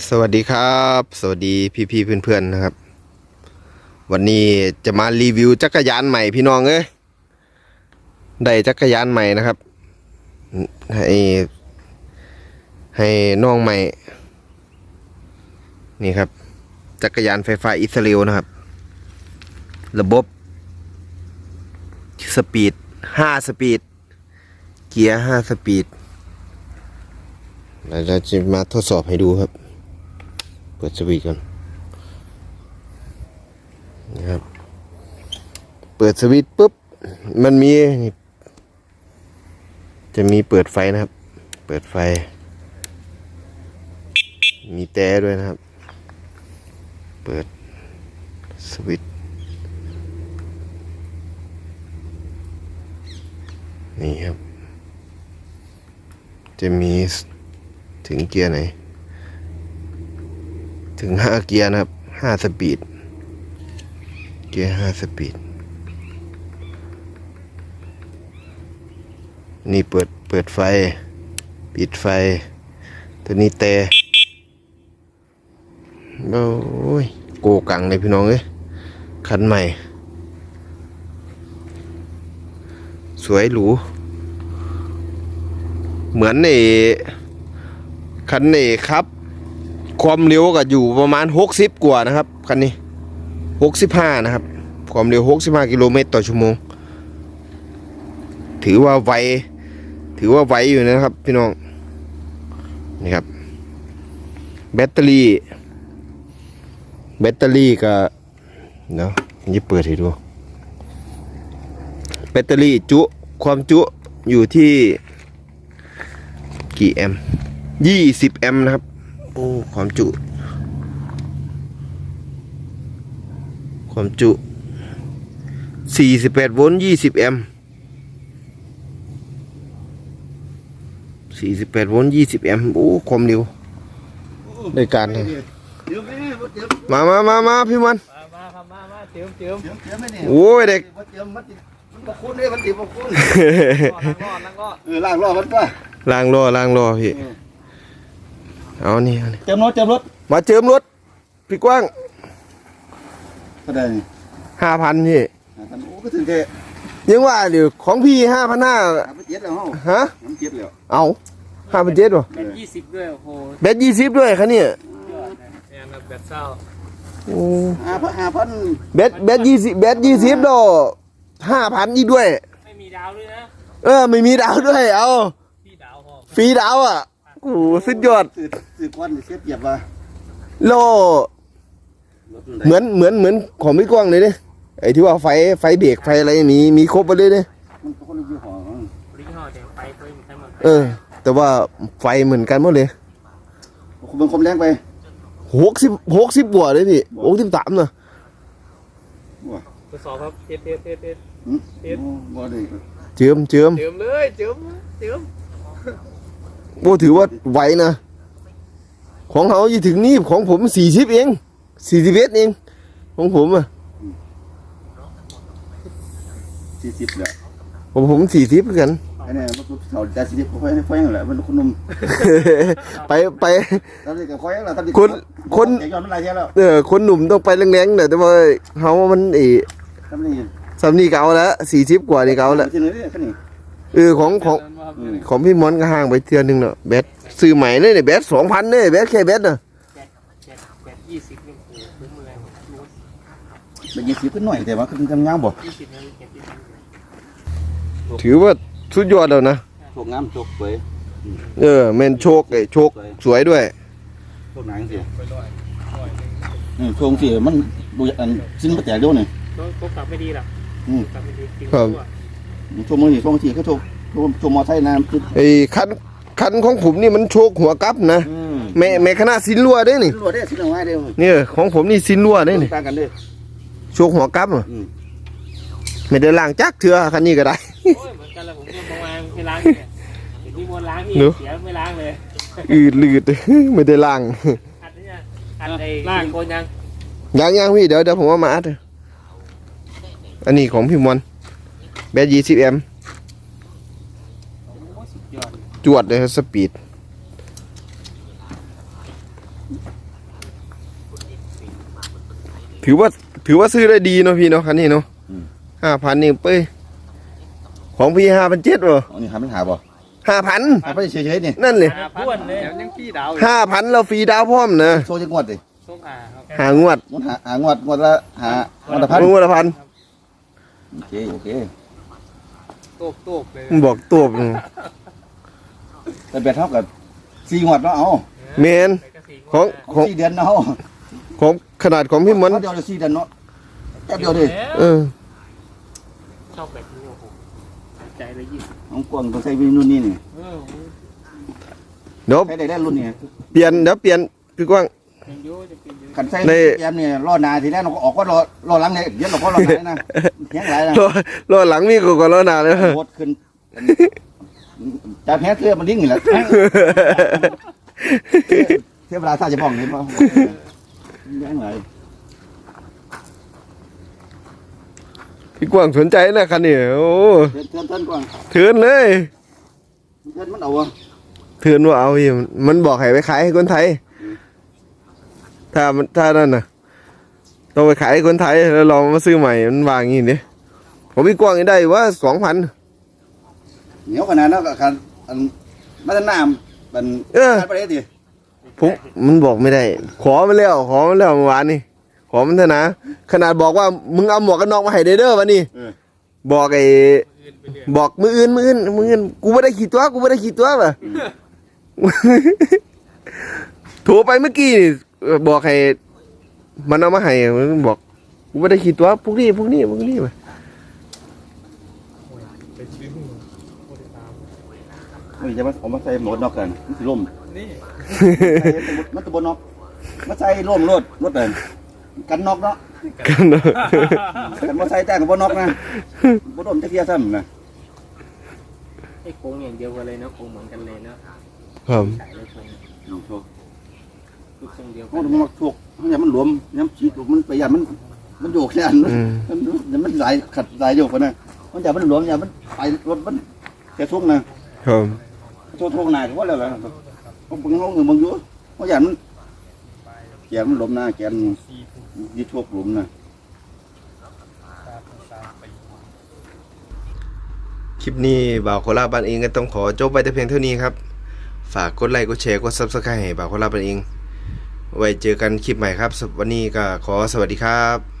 สวัสดีครับ สวัสดีพี่ๆเพื่อนๆนะครับ วันนี้จะมารีวิวจักรยานใหม่พี่น้องเอ้ยได้จักรยานใหม่นะครับ ให้ให้น้องใหม่ นี่ครับ จักรยานไฟฟ้าอิสราเอลนะครับ ระบบสปีดห้าสปีด เกียร์ห้าสปีดเราจะมาทดสอบให้ดูครับ ปิดสวิตช์ก่อนนะครับ เปิดสวิตช์ปุ๊บ มันมี จะมีเปิดไฟนะครับ เปิดไฟ มีแต่ด้วยนะครับ เปิดสวิตช์นี่ครับ จะมีถึงเกียร์ไหน ถึงห้าเกียร์นะครับห้าสปีด เกียร์ห้าสปีด นี่เปิดเปิดไฟ ปิดไฟ ตัวนี้แต่โอ้ยโกกังเลยพี่น้องเอ้ยคันใหม่ สวยหรู เหมือนในคันนี้ครับ ความเร็วก็อยู่ประมาณ 60 กว่านะครับคันนี้ 65 นะครับ ความเร็ว 65 กิโลเมตรต่อชั่วโมง ถือว่าไว ถือว่าไวอยู่นะครับ พี่น้อง นี่ครับ แบตเตอรี่ แบตเตอรี่ก็เนาะนี่เปิดให้ดู แบตเตอรี่จุ ความจุอยู่ที่กี่แอมป์ยี่สิบแอมป์นะครับ โอ้ความจุ ความจุสี่สิบแปดโวลต์ยี่สิบแอมป์สี่สิบแปดโวลต์ยี่สิบแอมป์โอ้ ความเร็วในการเลยเดี๋ยวแม่บ่เดี๋ยวมามามามาพี่มันมามาครับมามาเติมเติมเดี๋ยวเดี๋ยวแม่นี่โอ้ยเด็กบ่เดี๋ยวมันติมันบ่คุ้นเด้มันติบ่คุ้นล้างล้อล้างล้อเออล้างล้อมันก็ล้างล้อล้างล้อพี่ เอานี่เอานี่เจิมรถเจิมรถมาเจิมรถพี่กว้างเท่าใดนี่ห้าพันพี่อ่าท่านโอ้ก็ถึงแค่ยังว่าเดี๋ยวของพี่ห้าพันห้าหาไปเจ็ดแล้วเฮาฮะน้ำเจ็ดแล้วเอาห้าพันเจ็ดวะเป็นยี่สิบด้วยโอ้โหแบตยี่สิบด้วยคันนี้ยอดเลยเนี่ยนะแบบเศร้าโอ้ห้าพันห้าพันแบตแบตยี่สิบแบตยี่สิบดอกห้าพันอีกด้วย ไม่มีดาวด้วยนะ เออไม่มีดาวด้วยเอาพี่ดาวพอฟรีดาวอะ โอ้โหสุดยอดสื่อสื่อควันนี่เสียเปรียบว่าโลรถมันได้เหมือนเหมือนเหมือนของพี่กว้างเลยเนี่ยไอ้ที่ว่าไฟไฟเบรกไฟอะไรมีมีครบไปเลยเนี่ยมันก็คนละยี่ห้อมั้งลิงห่อแดงไปไปหมดทั้งหมดเออ แต่ว่าไฟเหมือนกันหมดเลยคุณเป็นคมแรงไปหกสิบหกสิบบวกเลยพี่หกสิบสามเนอะบ่ทดสอบครับเทสเทสเทสเทส หึเอ็ด โอ้บ่ได้เจิมเจิมเติมเลยเติมเติม โอ้ถือว่าไวนะ ของเขาจะถึงนี่ของผมสี่สิบเองสี่สิบเอ็ดเองของผมอะสี่สิบแล้วของผมสี่สิบเหมือนกันไอ้เนี่ยมันก็เท่าแต่สี่สิบก็ค่อยค่อยนั่นแหละมันคนหนุ่มไปไปตอนนี้ก็ค่อยแล้วตอนนี้คนคนแกย้อนมันหลายเที่ยวแล้วเออคนหนุ่มต้องไปแรงๆหน่อยแต่ว่าเขามันเอทำนี่สำนีเก่าแล้วสี่สิบกว่านี่เก่าแล้วที่ไหน เนี่ยคันนี้เออของของของพี่มอนก็ห่างไปเทือนหนึ่งเนาะแบตซื้อใหม่เลยเนี่ยแบตสองพันเนี่ยแบตแค่แบตเนาะแปดแปดแปดยี่สิบนี่โอ้โหคุ้มเลยเป็นยี่สิบขึ้นหน่อยแต่ว่าขึ้นกำยังบ่ยี่สิบนี่เก็บที่มันถือว่าสุดยอดแล้วนะโชคงามโชคสวยเออแมนโชคไอ้โชคสวยด้วยโชคหนังสิไปลอยลอยหนึ่งนี่โชคสิมันดูอันสิ้นมาแตกเดียวนี่ก็ก็กลับไม่ดีหรอกอืมกลับไม่ดีกินครับ ทั่วโชคมือนี่โชคทีก็โชคโชคโชคมอไซค์น้ำขึ้นไอ้คันคันของผมนี่มันโชคหัวกลับนะอืมแม่แม่คณะสินรั่วได้นี่ตำรวจได้สิบหนึ่งไม้เดียวเนี่ยของผมนี่สินรั่วได้นี่ต่างกันเด้อโชคหัวกลับอะอืมไม่ได้ล้างจักเถื่อคันนี้ก็ได้โอ้ยเหมือนกันเลยผมยังมองมาไม่ล้างเนี่ยเดี๋ยวนี้มวนล้างนี่เนอะเสียไม่ล้างเลยอืดลืดไม่ได้ล้างอัดเนี่ยอัดไอ้ล่างโคนยังยังยังพี่เดี๋ยวเดี๋ยวผมว่ามาอัดอันนี้ของพี่มอน แบตยี่สิบแอมยอดจวดเลยครับสปีดถือว่าถือว่าซื้อได้ดีเนาะพี่เนาะคันนี้เนาะห้าพันนี่เป้ยของพี่ห้าพันเจ็ดบ่อันนี้หาปัญหาบ่ห้าพันหาไปเฉยๆนี่นั่นเลยหาพ้วนเลยยังขี้ดาวห้าพันเราฟรีดาวพร้อมนะโซจะงวดดิส้มหาครับหางวดงวดหาหางวดงวดละหางวดละพันงวดละพันโอเคโอเคโตกโตกเลยมันบอกตัวแต่แบบเท่ากับสี่งวดเนาะเอาเมนของของสี่เดือนเนาะของขนาดของพี่มันเดียวเลยสี่เดือนเนาะแป๊บเดียวเลยเออชอบแบบนี้โอ้โหใจเลยยี่สิบของกวางต้องใช้วินรุ่นนี้นี่เออเดี๋ยวใช้ได้แล้วรุ่นนี้เปลี่ยนเดี๋ยวเปลี่ยนพี่กว้าง ยังโยจะเป็นอยู่ขันใช้ในแอมเนี่ยรอนาทีแรกเราก็ออกว่ารอรอหลังเนี่ยเดี๋ยวเราก็รอไหนนะเฮียงไรนะรอรอหลังมีกูก็รอนานแล้วโคตรขึ้นจากแพ้เสื้อมันลิงอยู่แล้วเทียบเวลาถ้าจะบ้องเห็นป่ะเฮียงไรพี่กว้างสนใจนะคันนี้โอ้เทินเทินเทินกวางเถือนเลยเทินมันเอาอะเถือนว่าเอาอีกมันบอกให้ไปขายให้คนไทย ถ้ามันถ้านั่นน่ะต้องไปขายให้คนไทยแล้วลองมาซื้อใหม่มันวางอย่างนี้ดิผมพี่กว้างนี่ได้ว่าสองพันเหนียวขนาดนั้นก็คันอันมาตั้งน้ำมันเออการไปได้ดิผมมันบอกไม่ได้ ขอมาแล้วขอมาแล้วเมื่อวานนี่ขอมันเถอะนะขนาดบอกว่ามึงเอาหมวกกันน็อกมาให้เด้อเด้อวะนี่เออบอกไอ้อื่นไปเรื่อยบอกมืออื่นมืออื่นมืออื่นกูไม่ได้ขี่ตัวกูไม่ได้ขี่ตัวป่ะโทรไปเมื่อกี้นี่เอ่อ บอกให้ มันเอามาให้มันบอกกูไม่ได้ขี่ตัวพวกนี้พวกนี้พวกนี้ป่ะไปชิ้นหัวโคตรตามมันจะมาเอามาใส่หมดนอกกันมันสิล่มนี่มันตะบนนอกมาใส่ล่มรถรถเดินกันนอกเนาะกันเนอะกันมาใส่แต่กับบนนอกนะบนนจะเคลียร์ซ้ำนะไอ้โค้งอย่างเดียวกันเลยเนาะโค้งเหมือนกันเลยเนาะครับ ใส่เลยโค้งเอาโชว์ทุกทรงเดียวกัมันมันถูกมันอย่ามันหลวมย้ำชีดมันประหยัดมัน มันโยกแค่นั้นอืม มันมันมันหลายขัดหลายโยกไปนะมันอย่ามันหลวมอย่ามันไปรถมันแค่ทุกนะครับ ทุกทุกนายก็ว่าแล้วแหละเขาบึงเขาเงินบึงอยู่เขาอย่ามันแกนมันหลวมหน้าแกนยึดทุกหลุมนะ คลิปนี้บ่าวโคราชบ้านเองก็ต้องขอจบไปแต่เพียงเท่านี้ครับ ฝากกดไลค์กดแชร์กดซับสไครต์ให้บ่าวโคราชบ้านเอง ไว้เจอกันคลิปใหม่ครับ วันนี้ก็ขอสวัสดีครับ